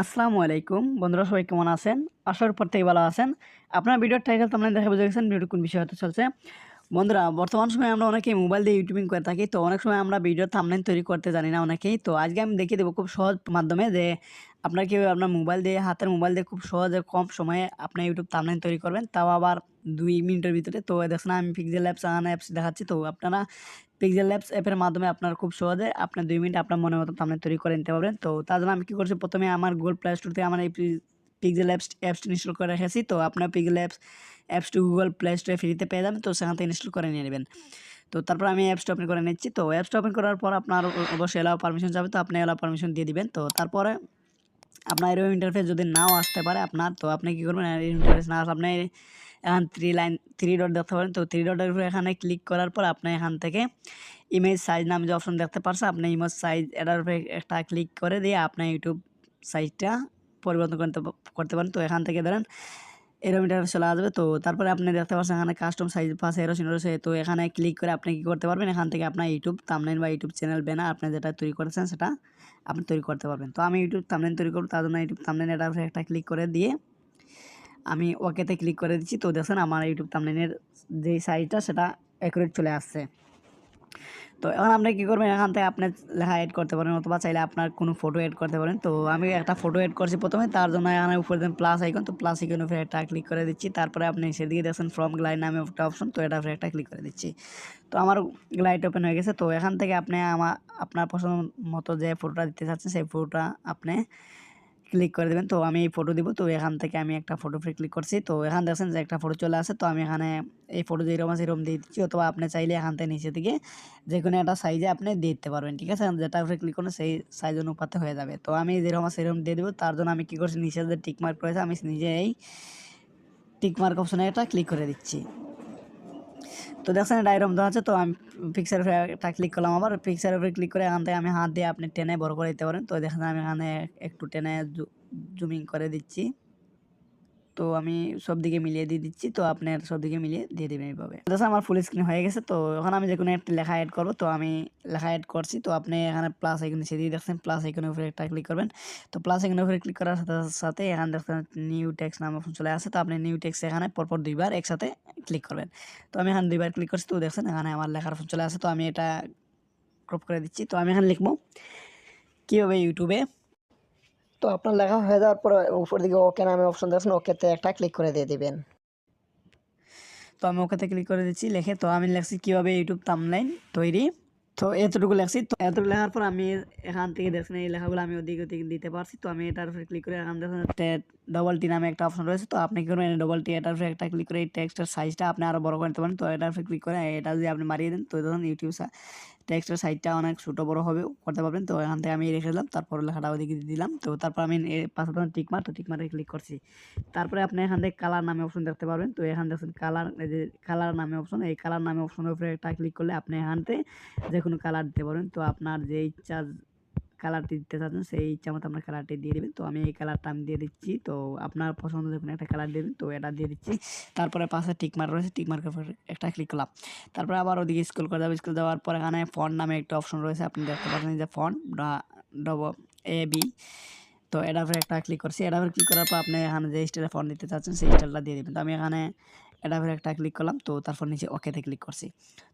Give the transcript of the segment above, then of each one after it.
আসসালামু আলাইকুম। বন্ধুরা, সবাই কেমন আছেন? আসার পর থেকে ভালো আছেন। আপনার ভিডিওর টাইটেল তো আপনার দেখে বুঝে গেছেন ভিডিও কোন বিষয় হতে চলছে। বন্ধুরা, বর্তমান সময়ে আমরা অনেকেই মোবাইল দিয়ে ইউটিউবিং করে থাকি, তো অনেক সময় আমরা ভিডিও থামলাইন তৈরি করতে জানি না অনেকেই। তো আজকে আমি দেখিয়ে দেবো খুব সহজ মাধ্যমে যে আপনার কীভাবে আপনার মোবাইল দিয়ে, হাতের মোবাইল দিয়ে খুব সহজে কম সময়ে আপনার ইউটিউব থামলাইন তৈরি করবেন। তাও আবার দুই মিনিটের ভিতরে। তো দেখছেন আমি পিক্সেল অ্যাপস আনা অ্যাপস দেখাচ্ছি। তো আপনারা পিক্সেল অ্যাপস অ্যাপের মাধ্যমে আপনার খুব সহজে আপনার দুই মিনিট আপনার মনের মতো থামনেল তৈরি করে নিতে পারবেন। তো তার জন্য আমি কী করছি? প্রথমে আমার গুগল প্লে স্টোর থেকে আমার এই পিক্সেল অ্যাপস অ্যাপসটি ইনস্টল করে রেখেছি তো আপনার পিক্সেল অ্যাপস অ্যাপসটি গুগল প্লে স্টোরে ফ্রিতে পেয়ে যাবেন, তো সেখান থেকে ইনস্টল করে নিয়ে নেবেন। তো তারপর আমি অ্যাপসটা ওপেন করে নিচ্ছি, তো অ্যাপসটা ওপেন করার পর আপনার অবশ্যই এলাও পারমিশন যাবে, তো আপনি এলাও পারমিশন দিয়ে দিবেন, তো তারপরে আপনার এরকম ইন্টারফেস যদি নাও আসতে পারে আপনার, তো আপনি কী করবেন ইন্টারফেস না আপনি এখান থ্রি লাইন থ্রি ডট দেখতে পারেন, তো থ্রি ডটের উপরে এখানে ক্লিক করার পর আপনি এখান থেকে ইমেজ সাইজ নামে যে অপশন দেখতে পারছেন, আপনি ইমেজ সাইজ এটার উপরে একটা ক্লিক করে দিয়ে আপনি ইউটিউব সাইজটা পরিবর্তন করতে করতে পারেন। তো এখান থেকে ধরেন এরকম ইন্টারফেস চলে আসবে। তো তারপরে আপনি দেখতে পাচ্ছেন এখানে কাস্টম সাইজ পাশে এরো রয়েছে। তো এখানে ক্লিক করে আপনি কী করতে পারবেন? এখান থেকে আপনার ইউটিউব তামলাইন বা ইউটিউব চ্যানেল ব্যানার আপনি যেটা তৈরি করেছেন সেটা আপনি তৈরি করতে পারবেন। তো আমি ইউটিউব তামলাইন তৈরি করব, তার জন্য ইউটিউব তামলাইন এটার একটা ক্লিক করে দিয়ে আমি ওকেতে ক্লিক করে দিচ্ছি। তো দেখছেন আমার ইউটিউব তামলাইনের যে সাইজটা সেটা অ্যাকুরেট চলে আসছে। তো এখন আপনি কী করবেন এখান থেকে আপনি লেখা এড করতে পারেন অথবা চাইলে আপনার কোনো ফটো এড করতে পারেন। তো আমি একটা ফটো এড করছি প্রথমে, তার জন্য এখানে উপরে দেন প্লাস আইকন তো প্লাস আইকন উপরে একটা ক্লিক করে দিচ্ছি। তারপরে আপনি সেদিকে দেখছেন ফ্রম গ্লাইড নামে একটা অপশন তো এটা উপরে একটা ক্লিক করে দিচ্ছি। তো আমার গ্লাইড ওপেন হয়ে গেছে। তো এখান থেকে আপনি আমার, আপনার পছন্দ মতো যে ফটোটা দিতে চাচ্ছেন, সেই ফটোটা আপনি ক্লিক করে দেবেন। তো আমি এই ফটো দিব। তো এখান থেকে আমি একটা ফটো ফ্রি ক্লিক করছি। তো এখান দেখছেন যে একটা ফটো চলে আসে তো আমি এখানে এই ফটো যেরকম আছে এরকম দিয়ে দিচ্ছি। অথবা আপনি চাইলে এখান থেকে নিচে দিকে যে কোনো একটা সাইজে আপনি দিয়ে দিতে পারবেন। ঠিক আছে? যেটা উপরে ক্লিক করুন সেই সাইজ অনুপাতে হয়ে যাবে। তো আমি যেরকম আছে সেরকম দিয়ে দেবো। তার জন্য আমি কী করছি? নিচে যে টিকমার্ক রয়েছে, আমি নিজে এই টিক মার্ক অপশনে এটা ক্লিক করে দিচ্ছি। তো দেখছেন এটা এরকম দেওয়া আছে, তো আমি পিকচার একটা ক্লিক করলাম আবার পিকচার উপরে ক্লিক করে এখান থেকে আমি হাত দিয়ে আপনি টেনে বড় করে দিতে পারেন। তো দেখেন আমি এখানে একটু টেনে জুমিং করে দিচ্ছি। তো আমি সব দিকে মিলিয়ে দিয়ে দিচ্ছি, তো আপনার সব দিকে মিলিয়ে দিয়ে দেবেন এইভাবে। দেখছেন আমার ফুল স্ক্রিন হয়ে গেছে, তো এখন আমি যে কোনো একটা লেখা অ্যাড করব, তো আমি লেখা অ্যাড করছি, তো আপনি এখানে প্লাস আইকন নিচে দিয়ে দেখছেন প্লাস আইকনের উপরে একটা ক্লিক করবেন, তো প্লাস আইকনের উপরে ক্লিক করার সাথে সাথে এখানে দেখছেন নিউ টেক্স নাম অপশন চলে আসে, তো আপনি নিউ টেক্স এখানে পরপর দুইবার একসাথে ক্লিক করবেন। তো আমি এখানে দুইবার ক্লিক করছি, তো দেখছেন এখানে আমার লেখার অপশন চলে আসে, তো আমি এটা ক্রপ করে দিচ্ছি, তো আমি এখানে লিখব, কীভাবে ইউটিউবে তো আপনার লেখা হয়ে যাওয়ার পর উপর দিকে ওকে নামে অপশন দেখছেন ওকেতে একটা ক্লিক করে দিয়ে দিবেন। তো আমি ওকেতে ক্লিক করে দিচ্ছি, লিখে তো আমি লিখছি কীভাবে ইউটিউব তামলাইন তৈরি। তো এতটুকু লেখছি, তো এতটুকু লেখার পর আমি এখান থেকে দেখছেন এই লেখাগুলো আমি ওদিকে ওদিকে দিতে পারছি, তো আমি এটার উপরে ক্লিক করে এখান দেখেন ডবল টি নামে একটা অপশন রয়েছে, তো আপনি কি করবেন ডবল টি এটার উপরে একটা ক্লিক করে এই টেক্সটের সাইজটা আপনি আরও বড় করে নিতে পারেন। তো এটার উপরে ক্লিক করে এটা যদি আপনি মারিয়ে দেন, তো তখন ইউটিউব টেক্সটের সাইজটা অনেক ছোটো বড়ো হবে, করতে পারবেন। তো এখান থেকে আমি রেখে দিলাম, তারপর লেখাটা ওদিকে দিলাম। তো তারপর আমি পাশে তখন টিকমার তো টিকমারে ক্লিক করছি। তারপরে আপনি এখান থেকে কালার নামে অপশন দেখতে পারবেন। তো এখান দেখছেন কালার যে কালার নামে অপশন এই কালার নামে অপশনের উপরে একটা ক্লিক করলে আপনি এখান থেকে যে কোনো কালার দিতে পারবেন। তো আপনার যে ইচ্ছা কালারটি দিতে চাচ্ছেন, সেই ইচ্ছা মতো আপনার কালারটি দিয়ে দেবেন। তো আমি এই কালারটা আমি দিয়ে দিচ্ছি। তো আপনার পছন্দ যখন একটা কালার দেবেন, তো এটা দিয়ে দিচ্ছি। তারপরে পাশে টিকমার্ক রয়েছে টিকমার্কের উপর একটা ক্লিক করলাম। তারপরে আবার ওদিকে স্কুল করে যাবে। স্কুল যাওয়ার পর এখানে ফন্ট নামে একটা অপশন রয়েছে। আপনি দেখতে পাচ্ছেন যে ফন্ট ডব এ বি তো উপরে একটা ক্লিক করছি। এটার ক্লিক করার পর আপনি এখানে যে স্টাইলে ফন্ট দিতে চাচ্ছেন, সেই স্টাইলটা দিয়ে দেবেন। তো আমি এখানে এটা উপরে একটা ক্লিক করলাম, তো তারপর নিচে ওকেতে ক্লিক করছি।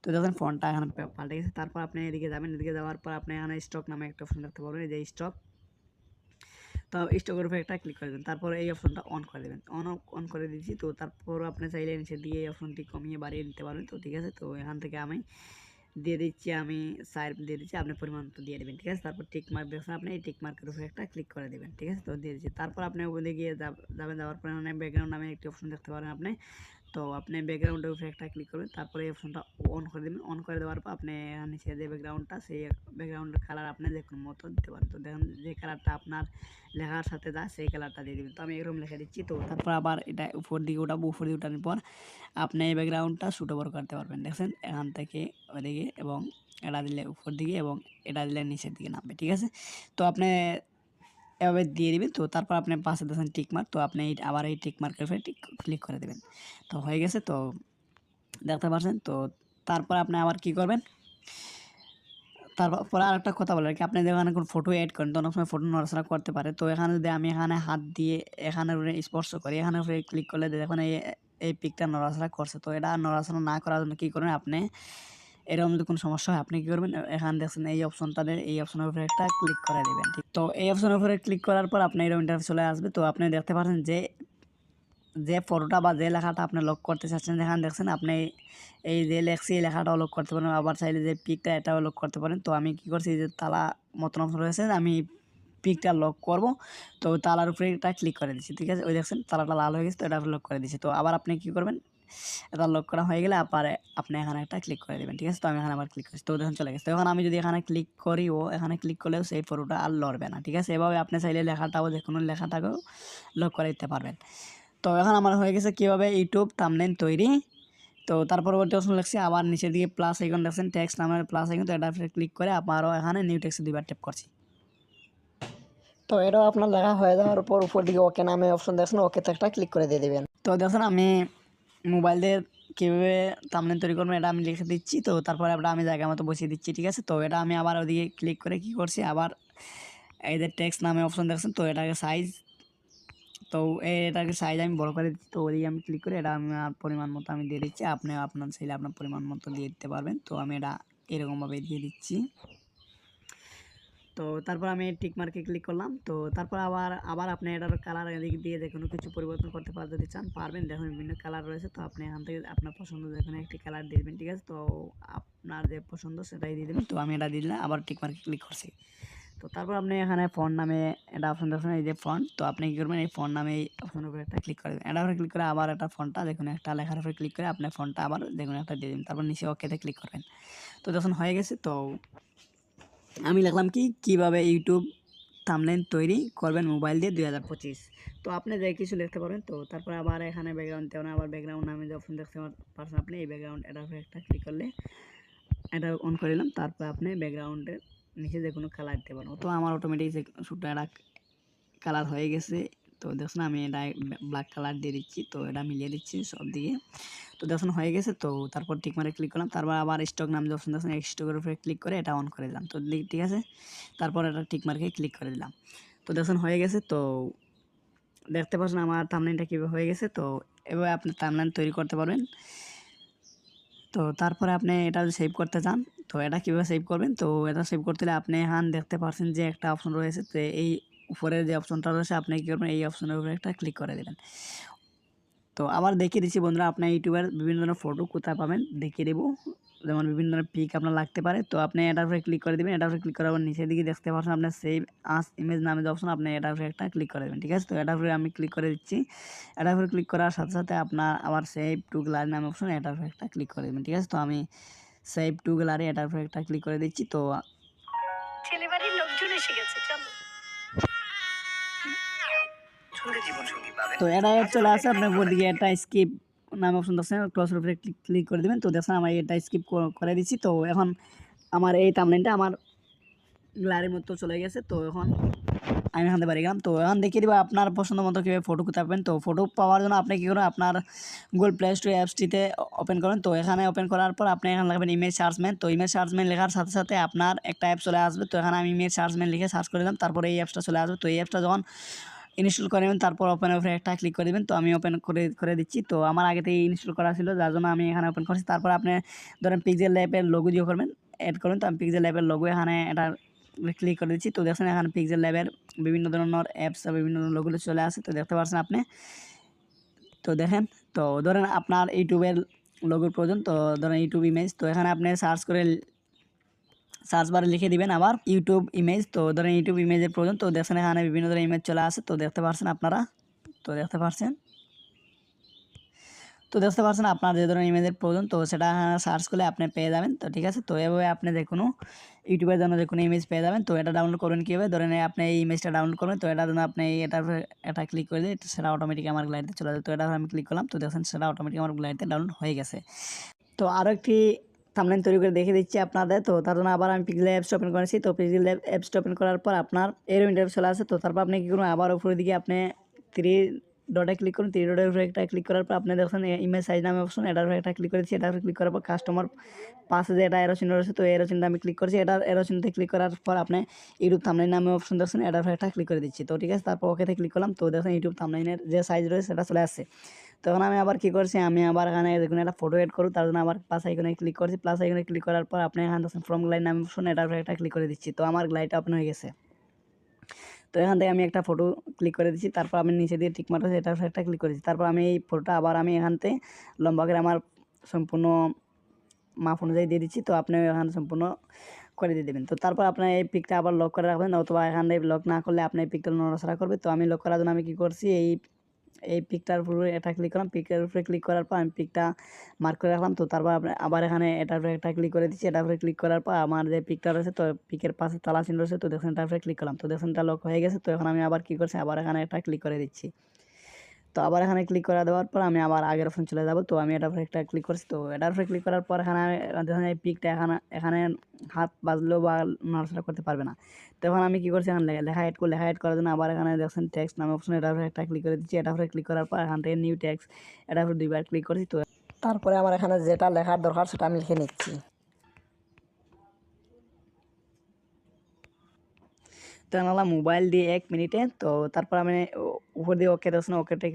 তো দেখেন ফোনটা এখানে পাল্টে গেছে। তারপর আপনি এদিকে যাবেন, এদিকে যাওয়ার পর আপনি এখানে স্টক নামে একটা অপশন দেখতে পারবেন, এই যে স্টক তো স্টকের উপরে একটা ক্লিক করে দেবেন। তারপর এই অপশনটা অন করে দেবেন। অন অন করে দিচ্ছি তো তারপর আপনি চাইলে নিচে দিয়ে এই অপশনটি কমিয়ে বাড়িয়ে নিতে পারবেন। তো ঠিক আছে, তো এখান থেকে আমি দিয়ে দিচ্ছি, আমি সাইড দিয়ে দিচ্ছি, আপনি পরিমাণ তো দিয়ে দেবেন, ঠিক আছে? তারপর টিক মার্ক দেখছেন আপনি, এই টিক মার্কের উপরে একটা ক্লিক করে দেবেন, ঠিক আছে? তো দিয়ে দিচ্ছি। তারপর আপনি ওদিকে গিয়ে যাবেন, যাওয়ার পরে ব্যাকগ্রাউন্ড নামে একটি অপশন দেখতে পারেন আপনি। তো আপনি ব্যাকগ্রাউন্ডের উপরে একটা ক্লিক করবেন, তারপরে অপশনটা অন করে দেবেন। অন করে দেওয়ার পর আপনি নিচে যে ব্যাকগ্রাউন্ডটা সেই ব্যাকগ্রাউন্ডের কালার আপনি যে কোনো মতো দিতে পারেন। তো দেখেন যে কালারটা আপনার লেখার সাথে যায় সেই কালারটা দিয়ে দেবেন। তো আমি এরকম লিখে দিচ্ছি। তো তারপর আবার এটা উপর দিকে উঠাবো উপর দিকে উঠানোর পর আপনি এই ব্যাকগ্রাউন্ডটা সুটোবর করতে পারবেন। দেখছেন? এখান থেকে ওদিকে এবং এটা দিলে উপর দিকে এবং এটা দিলে নিচের দিকে নামবে। ঠিক আছে? তো আপনি এভাবে দিয়ে দিবেন তো তারপর আপনি পাশে দেখেন টিকমার্ক তো আপনি আবার এই টিকমার্কের উপরে ক্লিক করে দেবেন। তো হয়ে গেছে, তো দেখতে পাচ্ছেন, তো তারপর আপনি আবার কি করবেন? তারপর আর একটা কথা বলে রাখি, আপনি যেখানে কোনো ফটো এড করেন, তো অনেক সময় ফটো নড়াচড়া করতে পারে। তো এখানে যদি আমি এখানে হাত দিয়ে এখানে উপরে স্পর্শ করি, এখানে উপরে ক্লিক করলে দেখুন এই এই পিকটা নড়াচড়া করছে। তো এটা নড়াচড়া না করার জন্য কী করবেন, আপনি এরকম যদি কোনো সমস্যা হয়, আপনি কী করবেন? এখানে দেখছেন এই অপশনটা এই অপশনের উপরে একটা ক্লিক করে দেবেন, ঠিক? তো এই অপশনের উপরে ক্লিক করার পর আপনি এরকম ইন্টারভিউ চলে আসবে। তো আপনি দেখতে পাচ্ছেন যে যে ফটোটা বা যে লেখাটা আপনি লক করতে চাচ্ছেন যেখানে দেখছেন আপনি এই যে লেখছি এই লেখাটাও লক করতে পারেন, আবার চাইলে যে পিকটা এটাও লক করতে পারেন। তো আমি কি করছি যে তালা মতন অপশন রয়েছে, আমি পিকটা লক করব। তো তালার উপরে এটা ক্লিক করে দিচ্ছি, ঠিক আছে? ওই দেখছেন, তালাটা লাল হয়ে গেছে, তো এটা লক করে দিচ্ছি। তো আবার আপনি কি করবেন? এটা লক করা হয়ে গেলে আবার আপনি এখানে একটা ক্লিক করে দেবেন, ঠিক আছে? তো আমি এখানে আবার ক্লিক করছি। তো দেখুন চলে গেছে। তো এখন আমি যদি এখানে ক্লিক করি ও এখানে ক্লিক করলেও সেই ফটোটা আর লড়বে না, ঠিক আছে? এভাবে আপনি চাইলে লেখাটাও যে কোনো লেখাটাকেও লক করে দিতে পারবেন। তো এখন আমার হয়ে গেছে কীভাবে ইউটিউব থামনেল তৈরি? তো তার পরবর্তী অপশন লিখছি আবার নিচের দিকে প্লাস আইকন দেখছেন টেক্সট নামের প্লাস আইকন তো এটা ক্লিক করে আবারও এখানে নিউ টেক্সে দুইবার ট্যাপ করছি। তো এটাও আপনার লেখা হয়ে যাওয়ার পর উপর দিকে ওকে নামে অপশন দেখছেন ওকেতে একটা ক্লিক করে দিয়ে দেবেন। তো দেখুন আমি মোবাইল দিয়ে কীভাবে থামনেল তৈরি করব এটা আমি লিখে দিচ্ছি। তো তারপরে আবার আমি জায়গা মতো বসিয়ে দিচ্ছি, ঠিক আছে? তো এটা আমি আবার ওদিকে ক্লিক করে কি করছি? আবার এই যে টেক্সট নামে অপশন দেখছেন, তো এটাকে সাইজ তো এটাকে সাইজ আমি বড় করে দিচ্ছি, তো ওদিকে আমি ক্লিক করে এটা আমি আমার পরিমাণ মতো আমি দিয়ে দিচ্ছি। আপনি আপনার চাইলে আপনার পরিমাণ মতো দিয়ে দিতে পারবেন। তো আমি এটা এরকমভাবে দিয়ে দিচ্ছি। তো তারপর আমি টিক মার্কে ক্লিক করলাম। তো তারপর আবার আবার আপনি এটার কালার এদিক দিয়ে যে কোনো কিছু পরিবর্তন করতে পার, যদি চান পারবেন। দেখুন, বিভিন্ন কালার রয়েছে। তো আপনি এখান থেকে আপনার পছন্দ যে কোনো একটি কালার দিয়ে দেবেন, ঠিক আছে? তো আপনার যে পছন্দ সেটাই দিয়ে দেবেন। তো আমি এটা দিলাম, আবার টিক মার্কে ক্লিক করছি। তো তারপর আপনি এখানে ফোন নামে এটা অপশন দেখছেন এই যে ফন্ট তো আপনি কী করবেন, এই ফোন নামে এই অপশনের উপরে একটা ক্লিক করে দেবেন। এটা উপরে ক্লিক করে আবার একটা ফোনটা দেখুন একটা লেখার উপরে ক্লিক করে আপনার ফোনটা আবার দেখুন একটা দিয়ে দেবেন। তারপর নিচে ওকেতে ক্লিক করবেন। তো যখন হয়ে গেছে। তো আমি লিখলাম কি, কীভাবে ইউটিউব থামলাইন তৈরি করবেন মোবাইল দিয়ে দুই হাজার পঁচিশ। তো আপনি যাই কিছু লিখতে পারবেন, তো তারপর আবার এখানে ব্যাকগ্রাউন্ড দেবেন আবার ব্যাকগ্রাউন্ড আমি যখন দেখতে পারছেন আপনি এই ব্যাকগ্রাউন্ড এটা একটা ক্লিক করলে এটা অন করে নিলাম, তারপর আপনি ব্যাকগ্রাউন্ডের নিচে যে কোনো কালার দিতে পারব তো আমার অটোমেটিক যে শুটটা একটা কালার হয়ে গেছে তো দেখুন আমি এটা ব্ল্যাক কালার দিয়ে দিচ্ছি, তো এটা মিলিয়ে দিচ্ছি সব দিকে তো দেখুন হয়ে গেছে, তো তারপর ঠিক মারে ক্লিক করলাম, তারপর আবার স্টক নাম যে দেখুন স্টকের উপরে ক্লিক করে এটা অন করে দিলাম। তো ঠিক আছে? তারপর এটা ঠিক মার্কে ক্লিক করে দিলাম। তো দেখুন হয়ে গেছে, তো দেখতে পাচ্ছেন আমার থামলাইনটা কীভাবে হয়ে গেছে, তো এভাবে আপনি থামলাইন তৈরি করতে পারবেন। তো তারপরে আপনি এটা সেভ করতে চান, তো এটা কীভাবে সেভ করবেন? তো এটা সেভ করতে হলে আপনি এখান দেখতে পাচ্ছেন যে একটা অপশন রয়েছে, তো এই উপরে যে অপশনটা রয়েছে, আপনি কী করবেন? এই অপশনের উপরে একটা ক্লিক করে দেবেন। তো আবার দেখিয়ে দিচ্ছি বন্ধুরা, আপনার ইউটিউবের বিভিন্ন ধরনের ফটো কোথায় পাবেন? দেখিয়ে দেবো। যেমন বিভিন্ন ধরনের পিক আপনার লাগতে পারে। তো আপনি এটার উপরে ক্লিক করে দেবেন। এটার উপরে ক্লিক করার পর নিচের দিকে দেখতে পাচ্ছেন আপনার সেভ আস ইমেজ নামে যে অপশন আপনি এটার উপরে একটা ক্লিক করে দেবেন। ঠিক আছে? তো এটার উপরে আমি ক্লিক করে দিচ্ছি। এটার উপরে ক্লিক করার সাথে সাথে আপনার আবার সেভ টু গ্যালারি নামে অপশন এটার উপরে একটা ক্লিক করে দেবেন। ঠিক আছে? তো আমি সেভ টু গ্যালারি এটার উপরে একটা ক্লিক করে দিচ্ছি। তো তো এটা চলে আসে, আপনার উপর দিকে একটা স্কিপ নাম অপশন দেখছেন ক্রসের উপরে ক্লিক ক্লিক করে দেবেন। তো দেখছেন আমার এটা স্কিপ করে দিচ্ছি। তো এখন আমার এই টামলাইনটা আমার গ্যালারির মতো চলে গেছে। তো এখন আমি এখান বাড়ি গেলাম। তো এখন দেখিয়ে দিব আপনার পছন্দ মতো কীভাবে ফটো পাবেন তো ফটো পাওয়ার জন্য আপনি কী করুন আপনার গুগল প্লে স্টোর অ্যাপসটিতে ওপেন করেন তো এখানে ওপেন করার পর আপনি এখানে লাগবেন ইমেজ সার্চম্যান তো ইমেজ সার্চম্যান লেখার সাথে সাথে আপনার একটা অ্যাপ চলে আসবে। তো এখানে আমি ইমেজ সার্চম্যান লিখে সার্চ করে দিলাম। তারপরে এই অ্যাপসটা চলে আসবে। তো এই অ্যাপসটা যখন ইনস্টল করে নেবেন, তারপর ওপেন উপরে একটা ক্লিক করে দেবেন। তো আমি ওপেন করে করে দিচ্ছি। তো আমার আগে থেকে ইনস্টল করা ছিল, যার জন্য আমি এখানে ওপেন করছি। তারপর আপনি ধরেন পিক্সেল ল্যাপের লোগো দিয়ে করবেন অ্যাড করুন। তো আমি পিক্সেল ল্যাপের লোগো এখানে এটা ক্লিক করে দিচ্ছি। তো দেখছেন এখানে পিক্সেল ল্যাবের বিভিন্ন ধরনের অ্যাপস বিভিন্ন ধরনের লোকগুলো চলে আসে। তো দেখতে পাচ্ছেন আপনি। তো দেখেন, তো ধরেন আপনার ইউটিউবের লোগোর প্রয়োজন। তো ধরেন ইউটিউব ইমেজ তো এখানে আপনি সার্চ করে সার্চ বারে লিখে দিবেন আবার ইউটিউব ইমেজ। তো ধরেন ইউটিউব ইমেজের প্রয়োজন, তো দেখছেন এখানে বিভিন্ন ধরনের ইমেজ চলে আসে। তো দেখতে পাচ্ছেন আপনারা? তো দেখতে পাচ্ছেন তো দেখতে পাচ্ছেন আপনার যে ধরনের ইমেজের প্রয়োজন, তো সেটা সার্চ করলে আপনি পেয়ে যাবেন। তো ঠিক আছে, তো এভাবে আপনি যে কোনো ইউটিউবের জন্য যে কোনো ইমেজ পেয়ে যাবেন। তো এটা ডাউনলোড করবেন কীভাবে? ধরেন আপনি এই ইমেজটা ডাউনলোড করবেন তো এটার জন্য আপনি এটা এটা ক্লিক করে দিয়ে সেটা অটোমেটিক আমার গ্লাইডে চলে যাবে। তো এটা আমি ক্লিক করলাম, তো দেখছেন সেটা অটোমেটিক আমার গ্লাইডে ডাউনলোড হয়ে গেছে। তো আরও একটি থামলাইন তৈরি করে দেখে দিচ্ছি আপনাদের। তো তার জন্য আবার আমি পিক্সেল অ্যাপস ওপেন করেছি। তো পিক্সেল অ্যাপস ওপেন করার পর আপনার এরও ইন্টারভিউ চলে আসে। তো তারপর আপনি কী করুন আবার উপরের দিকে আপনি থ্রি ডটে ক্লিক করুন থ্রি ডটের উপরে একটা ক্লিক করার পর আপনি দেখছেন ইমেজ সাইজ নামে অপশন এটার উপরে একটা ক্লিক করেছি এটার উপরে ক্লিক করার পর কাস্টমার পাশে যে এটা এরোচিন রয়েছে, তো এরোচিনটা আমি ক্লিক করছি, এটার এরো চিহ্নতে ক্লিক করার পর আপনি ইউটিউব থামলাইন নামে অপশন দেখছেন, এটার উপরে একটা ক্লিক করে দিচ্ছি, তো ঠিক আছে, তারপর ওকেতে ক্লিক করলাম, তো দেখেন ইউটিউব থামলাইনের যে সাইজ রয়েছে, সেটা চলে আসছে তখন আমি আবার কী করছি, আমি আবার এখানে দেখুন একটা ফটো এড করব তার জন্য আবার প্লাস আইকনে ক্লিক করছি প্লাস আইকনে ক্লিক করার পর আপনি এখানে দেখছেন ফ্রম গ্লাইড নামে অপশন এটার উপরে একটা ক্লিক করে দিচ্ছি, তো আমার গ্লাইডটা ওপেন হয়ে গেছে তো এখান থেকে আমি একটা ফটো ক্লিক করে দিচ্ছি তারপর আমি নিচে দিয়ে টিক মতো সেটা একটা ক্লিক করেছি। তারপর আমি এই ফটোটা আবার আমি এখান থেকে লম্বা করে আমার সম্পূর্ণ মাপ অনুযায়ী দিয়ে দিচ্ছি। তো আপনি এখানে সম্পূর্ণ করে দিয়ে দেবেন। তো তারপর আপনার এই পিকটা আবার লক করে রাখবেন। অথবা এখানে লক না করলে আপনি এই পিকটা নড়াচড়া করবে। তো আমি লক করার জন্য আমি কী করছি? এই এই পিকটার উপরে এটা ক্লিক করলাম, পিকের উপরে ক্লিক করার পর আমি পিকটা মার্ক করে রাখলাম। তো তারপর আবার এখানে এটার উপরে একটা ক্লিক করে দিচ্ছি, এটার উপরে ক্লিক করার পর আমার যে পিকটা রয়েছে, তো পিকের পাশে তালা চিহ্ন রয়েছে, তো দেখুন এটার উপরে ক্লিক করলাম। তো দেখুন এটা লক হয়ে গেছে, তো এখন আমি আবার কী করছি, আবার এখানে একটা ক্লিক করে দিচ্ছি। তো আবার এখানে ক্লিক করে দেওয়ার পর আমি আবার আগের অপশন চলে যাব। তো আমি এটার উপরে একটা ক্লিক করছি। তো এটার উপরে ক্লিক করার পর এখানে এই পিকটা এখানে এখানে হাত বাজলেও বা নড়াচড়া করতে পারবে না। তো এখন আমি কী করছি? এখানে লেখা এড লেখা এড করার জন্য আবার এখানে দেখছেন টেক্সট নামে অপশন এটার উপরে একটা ক্লিক করে দিচ্ছি। এটার উপরে ক্লিক করার পর এখান থেকে নিউ টেক্সট এটার উপরে দুইবার ক্লিক করছি। তো তারপরে আমার এখানে যেটা লেখার দরকার সেটা আমি লিখে নিচ্ছি। তো আনলাম মোবাইল দিয়ে এক মিনিটে তো তারপর আমি উপর দিয়ে ওকে দশ না ওকেটে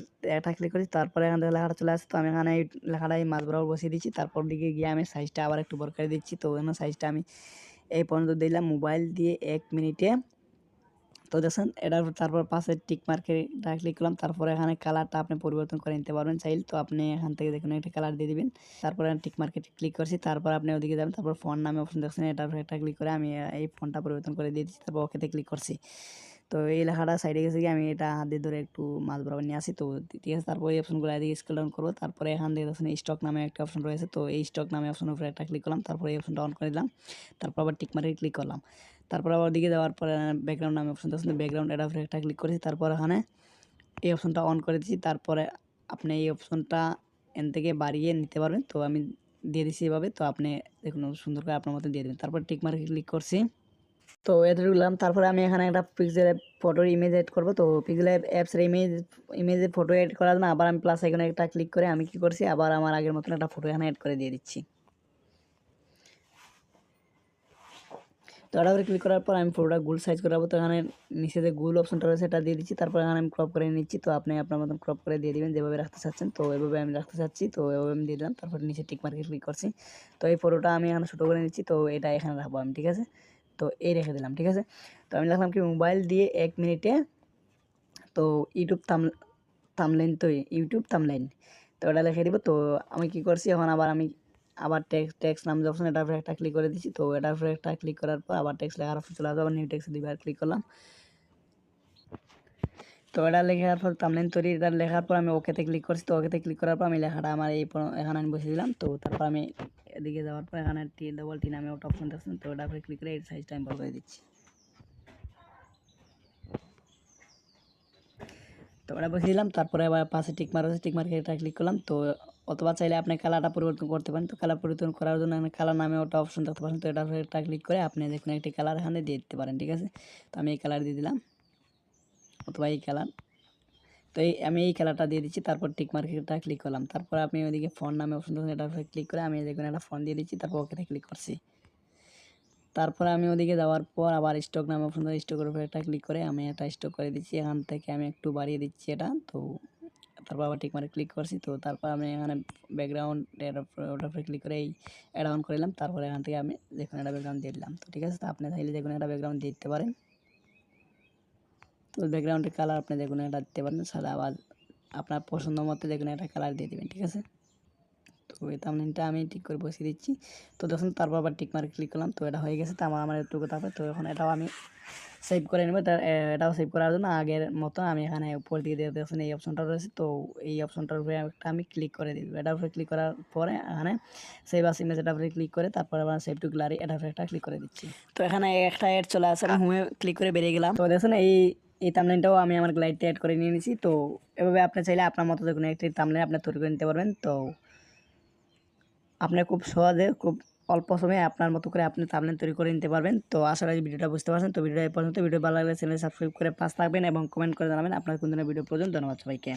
ক্লিক করি তারপরে এখান থেকে লেখাটা চলে আসে তো আমি এখানে এই লেখাটা এই মাছ বরাবর বসিয়ে দিচ্ছি। তারপর দিকে গিয়ে আমি সাইজটা আবার একটু বড় করে দিচ্ছি। তো ওই সাইজটা আমি এই পর্যন্ত দিলাম। মোবাইল দিয়ে এক মিনিটে তো দেখছেন? এটার তারপর পাশে টিক মার্কে ক্লিক করলাম, তারপরে এখানে কালারটা আপনি পরিবর্তন করে নিতে পারবেন চাইল। তো আপনি এখান থেকে দেখুন, একটা কালার দিয়ে দিবেন। তারপরে টিক মার্কেটে ক্লিক করছি, তারপর আপনি ওদিকে যাবেন, তারপর ফোন নামে অপশন দেখছেন এটার একটা ক্লিক করে আমি এই ফোনটা পরিবর্তন করে দিয়ে দিচ্ছি, তারপর ওকেতে ক্লিক করছি। তো এই লেখাটা সাইডে গেছে কি আমি এটা হাত দিয়ে ধরে একটু মাছ বরাবর নিয়ে আসি। তো ঠিক আছে, তারপর এই অপশনগুলো এদিকে স্কেল ডাউন করব, তারপরে এখান থেকে দেখছেন স্টক নামে একটা অপশন রয়েছে। তো এই স্টক নামে অপশনের উপরে একটা ক্লিক করলাম, তারপরে এই অপশনটা অন করে দিলাম। তারপর আবার টিক মার্কে ক্লিক করলাম। তারপর আবার দিকে যাওয়ার পরে ব্যাকগ্রাউন্ড নামে অপশন দেখছেন ব্যাকগ্রাউন্ড এটা একটা ক্লিক করেছি, তারপর এখানে এই অপশনটা অন করে দিচ্ছি তারপরে আপনি এই অপশনটা এন থেকে বাড়িয়ে নিতে পারবেন, তো আমি দিয়ে দিচ্ছি এভাবে, তো আপনি দেখুন সুন্দর করে আপনার মতো দিয়ে দেবেন। তারপর টিক মার্কে ক্লিক করছি, তো এতে ঢুকলাম, তারপরে আমি এখানে একটা পিক্সেল ফটোর ইমেজ এড করব, তো পিক্সেল অ্যাপসের ইমেজ ইমেজে ফটো এড করার জন্য আবার আমি প্লাস এখানে একটা ক্লিক করে আমি কি করছি, আবার আমার আগের মতন একটা ফটো এখানে এড করে দিয়ে দিচ্ছি। তো এটা করে ক্লিক করার পর আমি ফটোটা গুল সাইজ করাবো তো এখানে নিচে যে গুল অপশনটা রয়েছে সেটা দিয়ে দিচ্ছি। তারপর এখানে আমি ক্রপ করে নিচ্ছি। তো আপনি আপনার মতন ক্রপ করে দিয়ে দিবেন, যেভাবে রাখতে চাচ্ছেন। তো এভাবে আমি রাখতে চাচ্ছি। তো এভাবে আমি দিয়ে দিলাম। তারপর নিচে টিক মার্কে ক্লিক করছি। তো এই ফটোটা আমি এখানে ছোটো করে নিচ্ছি। তো এটা এখানে রাখব আমি, ঠিক আছে? তো এই রেখে দিলাম, ঠিক আছে? তো আমি লিখলাম কি মোবাইল দিয়ে এক মিনিটে, তো ইউটিউব থাম থামলাইন তো ইউটিউব থামলাইন তো ওটা লিখে দিব। তো আমি কি করছি, এখন আবার আমি আবার টেক্সট টেক্সট নাম যে অপশন এটার উপরে একটা ক্লিক করে দিচ্ছি তো এটার উপরে একটা ক্লিক করার পর আবার টেক্সট লেখার অপশন চলে আসবে আবার নিউ টেক্সট দুইবার ক্লিক করলাম। তো এটা লেখার পর থামলাইন তৈরি, এটা লেখার পর আমি ওকেতে ক্লিক করছি, তো ওকেতে ক্লিক করার পর আমি লেখাটা আমার এই এখানে আমি বসে দিলাম, তো তারপর আমি এদিকে যাওয়ার পর এখানে টি ডবল টি নামে ওটা অপশন দেখছেন তো ওটার উপরে ক্লিক করে এই সাইজটা আমি বড় করে দিচ্ছি। তো ওটা বসে দিলাম, তারপরে আবার পাশে টিক মার আছে টিক মার্কে এটা ক্লিক করলাম, তো অথবা চাইলে আপনি কালারটা পরিবর্তন করতে পারেন। তো কালার পরিবর্তন করার জন্য কালার নামে ওটা অপশন দেখতে পারেন। তো এটা একটা ক্লিক করে আপনি দেখুন একটি কালার এখানে দিয়ে দিতে পারেন, ঠিক আছে? তো আমি এই কালার দিয়ে দিলাম। অথবা এই কালার তো এই আমি এই কালারটা দিয়ে দিচ্ছি, তারপর টিক মার্কেটটা ক্লিক করলাম। তারপর আপনি ওইদিকে ফোন নামে অপশন এটার উপরে ক্লিক করে আমি দেখুন একটা ফোন দিয়ে দিচ্ছি, তারপর ওকেতে ক্লিক করছি। তারপরে আমি ওদিকে যাওয়ার পর আবার স্টক নামে অপশন স্টকের উপরে একটা ক্লিক করে আমি এটা স্টক করে দিচ্ছি। এখান থেকে আমি একটু বাড়িয়ে দিচ্ছি এটা। তো তারপর আবার ঠিক মারে ক্লিক করছি। তো তারপর আমি এখানে ব্যাকগ্রাউন্ড ওটার উপরে ক্লিক করে এই অ্যাড অন করে নিলাম। তারপরে এখান থেকে আমি দেখুন একটা ব্যাকগ্রাউন্ড দিয়ে দিলাম। তো ঠিক আছে, তো আপনি চাইলে দেখুন একটা ব্যাকগ্রাউন্ড দিতে পারেন। তো ব্যাকগ্রাউন্ডের কালার আপনি দেখুন একটা দিতে পারেন। সাদা আবার আপনার পছন্দ মতো দেখুন একটা কালার দিয়ে দেবেন, ঠিক আছে? তো এই থামনেলটা আমি ঠিক করে বসিয়ে দিচ্ছি। তো দেখুন, তারপর আবার টিক মার্ক ক্লিক করলাম, তো এটা হয়ে গেছে, তো আমার আমার একটু তারপর তো এখন এটাও আমি সেভ করে নেব এটাও সেভ করার জন্য আগের মতো আমি এখানে উপর দিকে দিয়ে দেখছেন এই অপশনটা রয়েছে, তো এই অপশনটার উপরে একটা আমি ক্লিক করে দিব। এটার উপরে ক্লিক করার পরে এখানে সেভ আস ইমেজ এটার উপরে ক্লিক করে তারপর আবার সেভ টু গ্যালারি এটার উপরে একটা ক্লিক করে দিচ্ছি। তো এখানে একটা অ্যাড চলে আসে, আমি হোমে ক্লিক করে বেরিয়ে গেলাম। তো দেখুন, এই এই তামলাইনটাও আমি আমার গ্লাইডতে অ্যাড করে নিয়ে নিয়েছি তো এভাবে আপনি চাইলে আপনার মতো যে কোনো একটি তামলাইন আপনি তৈরি করে নিতে পারবেন, তো আপনি খুব সহজে, খুব অল্প সময়ে আপনার মতো করে আপনি থামলেন তৈরি করে নিতে পারবেন। তো করি ভিডিওটা বুঝতে পারছেন। তো ভিডিওটা এই পর্যন্ত। ভিডিও ভালো লাগলে চ্যানেল সাবস্ক্রাইব করে পাশ থাকবেন এবং কমেন্ট করে জানাবেন। আপনার কোন ধরনের ভিডিও প্রয়োজন? ধন্যবাদ সবাইকে।